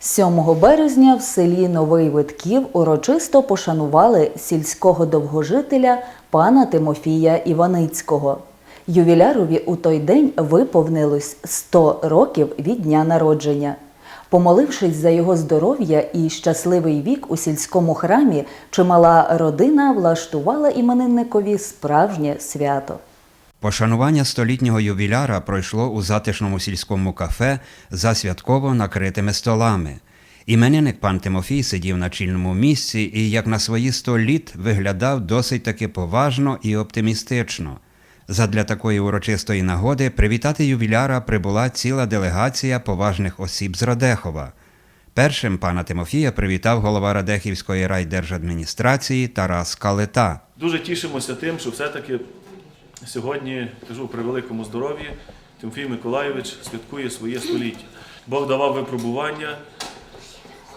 7 березня в селі Новий Витків урочисто пошанували сільського довгожителя пана Тимофія Іваницького. Ювілярові у той день виповнилось 100 років від дня народження. Помолившись за його здоров'я і щасливий вік у сільському храмі, чимала родина влаштувала іменинникові справжнє свято. Пошанування столітнього ювіляра пройшло у затишному сільському кафе за святково накритими столами. Іменинник пан Тимофій сидів на чільному місці і, як на свої сто літ, виглядав досить таки поважно і оптимістично. Задля такої урочистої нагоди привітати ювіляра прибула ціла делегація поважних осіб з Радехова. Першим пана Тимофія привітав голова Радехівської райдержадміністрації Тарас Калета. Дуже тішимося тим, що все-таки сьогодні, кажу, при великому здоров'ї, Тимофій Миколайович святкує своє століття. Бог давав випробування.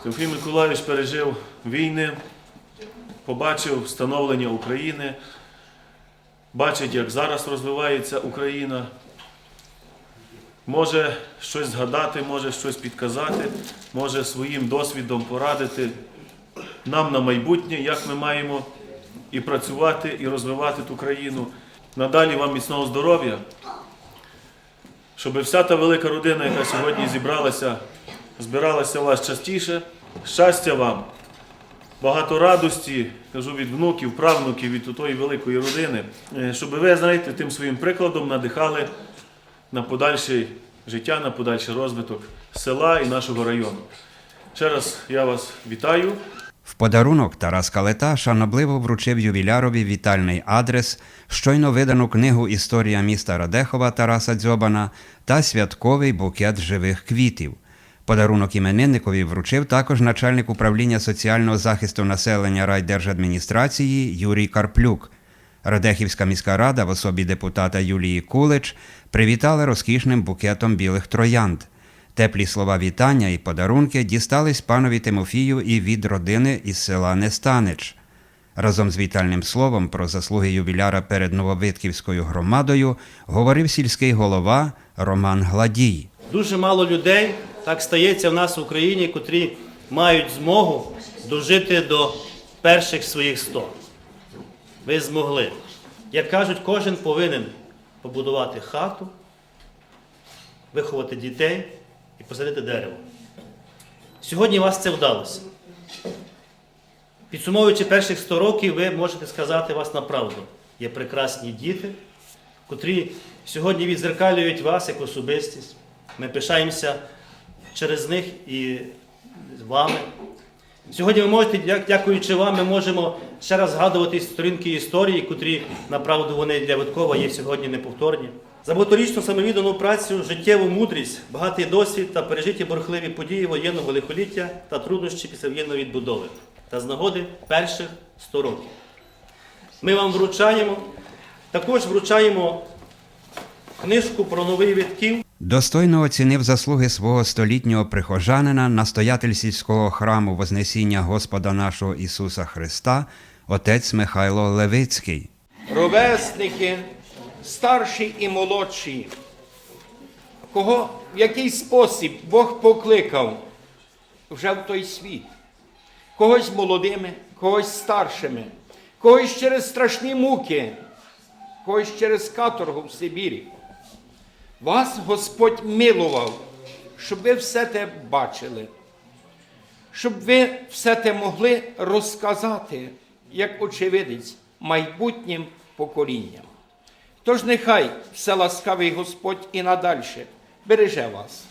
Тимофій Миколайович пережив війни, побачив становлення України, бачить, як зараз розвивається Україна. Може щось згадати, може щось підказати, може своїм досвідом порадити нам на майбутнє, як ми маємо і працювати, і розвивати ту країну. Надалі вам міцного здоров'я, щоб вся та велика родина, яка сьогодні зібралася, збиралася у вас частіше. Щастя вам, багато радості, кажу від внуків, правнуків, від тої великої родини, Е, щоб ви, знаєте, тим своїм прикладом надихали на подальше життя, на подальший розвиток села і нашого району. Ще раз я вас вітаю. В подарунок Тарас Калета шанобливо вручив ювілярові вітальний адрес, щойно видану книгу Історія міста Радехова Тараса Дзьобана та святковий букет живих квітів. Подарунок іменинникові вручив також начальник управління соціального захисту населення райдержадміністрації Юрій Карплюк. Радехівська міська рада в особі депутата Юлії Кулич привітала розкішним букетом білих троянд. Теплі слова вітання і подарунки дістались панові Тимофію і від родини із села Нестанич. Разом з вітальним словом про заслуги ювіляра перед Нововитківською громадою говорив сільський голова Роман Гладій. Дуже мало людей так стається в нас в Україні, котрі мають змогу дожити до перших своїх 100. Ви змогли. Як кажуть, кожен повинен побудувати хату, виховати дітей і посадити дерево. Сьогодні вас це вдалося. Підсумовуючи перших 100 років, ви можете сказати вас на правду. Є прекрасні діти, котрі сьогодні відзеркалюють вас як особистість. Ми пишаємося через них і вами. Сьогодні ви можете, дякуючи вам, ми можемо ще раз згадувати сторінки історії, котрі, направду, вони для Виткова є сьогодні неповторні. За багаторічну самовіддану працю, життєву мудрість, багатий досвід та пережиті бурхливі події воєнного лихоліття та труднощі післявоєнної відбудови та з нагоди перших 100 років. Ми вам вручаємо, також вручаємо книжку про новий Витків. Достойно оцінив заслуги свого столітнього прихожанина, настоятель сільського храму Вознесіння Господа нашого Ісуса Христа, отець Михайло Левицький. ровесники, старші і молодші, кого в який спосіб Бог покликав вже в той світ, когось молодими, когось старшими, когось через страшні муки, когось через каторгу в Сибірі. Вас Господь милував, щоб ви все те бачили, щоб ви все те могли розказати, як очевидець, майбутнім поколінням. Тож нехай все ласкавий Господь і надальше береже вас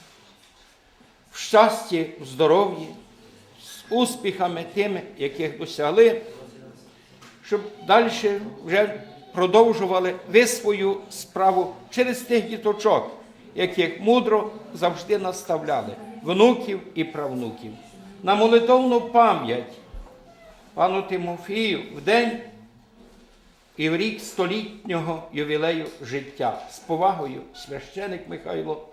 в щасті, в здоров'ї, з успіхами тими, яких досягли, щоб далі вже продовжували ви свою справу через тих діточок, яких мудро завжди наставляли, внуків і правнуків. На молитовну пам'ять пану Тимофію в день і в рік столітнього ювілею життя з повагою священик Михайло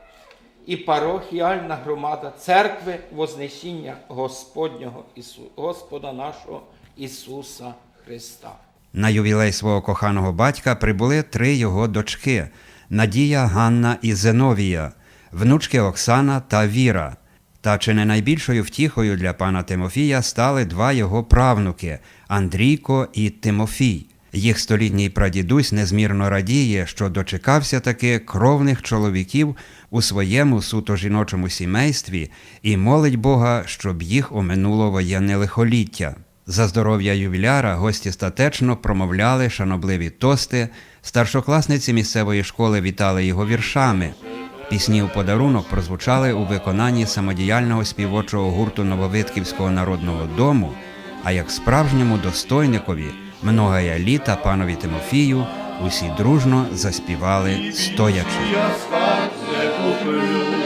і парохіальна громада церкви Вознесіння Господнього Ісу, Господа нашого Ісуса Христа. На ювілей свого коханого батька прибули три його дочки Надія, Ганна і Зеновія, внучки Оксана та Віра. Та чи не найбільшою втіхою для пана Тимофія стали два його правнуки Андрійко і Тимофій. Їх столітній прадідусь незмірно радіє, що дочекався таки кровних чоловіків у своєму суто жіночому сімействі і молить Бога, щоб їх оминуло воєнне лихоліття. За здоров'я ювіляра гості статечно промовляли шанобливі тости, старшокласниці місцевої школи вітали його віршами. Пісні у подарунок прозвучали у виконанні самодіяльного співочого гурту Нововитківського народного дому, а як справжньому достойникові многая літа панові Тимофію усі дружно заспівали стоячи. Я скарб не куплю.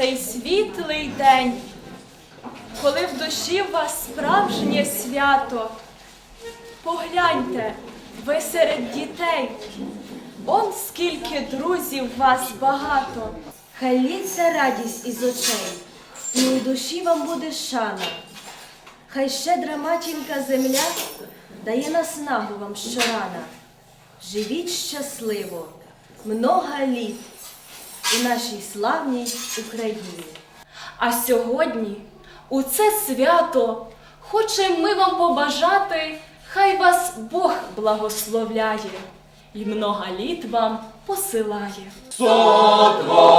Цей світлий день, коли в душі у вас справжнє свято. Погляньте, ви серед дітей, он скільки друзів вас багато. Хай лється радість із очей, і у душі вам буде шана. Хай щедра матінка земля дає наснагу вам щорана. Живіть щасливо, много літ у нашій славній Україні. А сьогодні, у це свято, хочемо ми вам побажати, хай вас Бог благословляє і много літ вам посилає. Сотвори